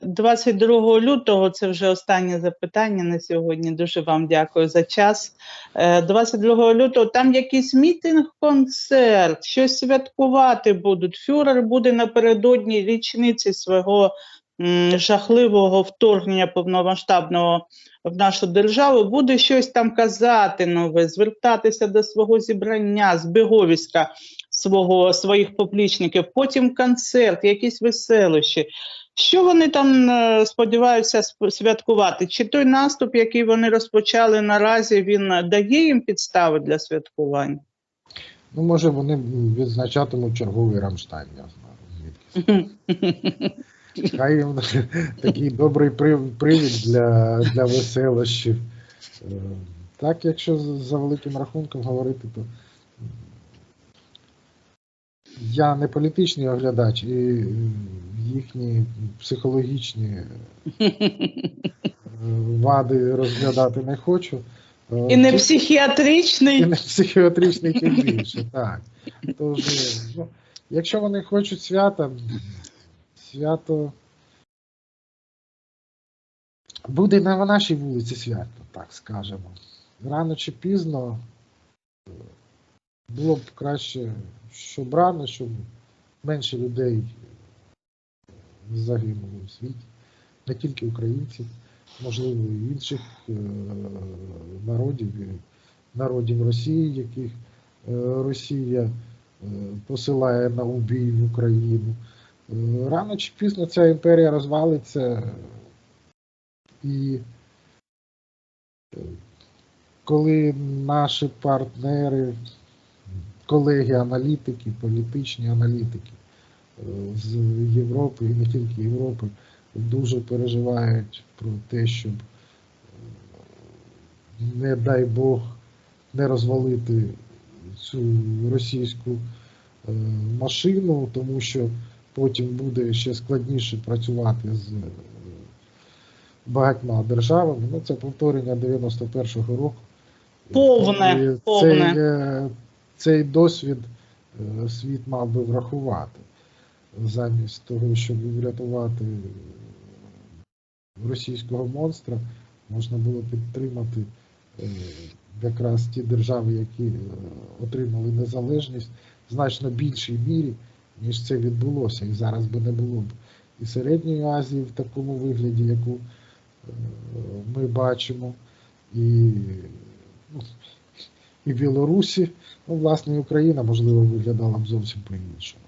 22 лютого це вже останнє запитання на сьогодні. Дуже вам дякую за час. Е, 22 лютого там якийсь мітинг, концерт, щось святкувати будуть. Фюрер буде напередодні річниці свого жахливого вторгнення повномасштабного в нашу державу. Буде щось там казати нове, звертатися до свого зібрання, збіговіська свого своїх поплічників. Потім концерт, якісь веселощі. Що вони там е, сподіваються святкувати? Чи той наступ, який вони розпочали наразі, він е, дає їм підстави для святкувань? Ну, може, вони відзначатимуть черговий Рамштайн, я знаю. Хай їм такий добрий привід для, для веселощів. Е, Так, якщо за великим рахунком говорити, то я не політичний оглядач і їхні психологічні е, вади розглядати не хочу. Е, І не психіатричний. і не психіатричний тим більше, так. Тож, ну, якщо вони хочуть свята, свято. Буде на нашій вулиці свято, так скажемо. Рано чи пізно е, було б краще, щоб рано, щоб менше людей загинуло в світі, не тільки українців, можливо, і інших е, народів, народів Росії, яких е, Росія е, посилає на убій в Україну. Рано чи пізно ця імперія розвалиться, і коли наші партнери, колеги-аналітики, політичні аналітики з Європи і не тільки Європи дуже переживають про те, щоб е, не дай Бог не розвалити цю російську е, машину, тому що потім буде ще складніше працювати з е, багатьма державами. Ну, це повторення 91-го року. Повне, І Цей, повне. е, цей досвід світ мав би врахувати замість того, щоб врятувати російського монстра, можна було підтримати е, якраз ті держави, які е, отримали незалежність в значно більшій мірі, ніж це відбулося. І зараз би не було б і Середньої Азії в такому вигляді, яку е, ми бачимо, і, ну, і Білорусі, ну, власне, і Україна, можливо, виглядала б зовсім по-іншому.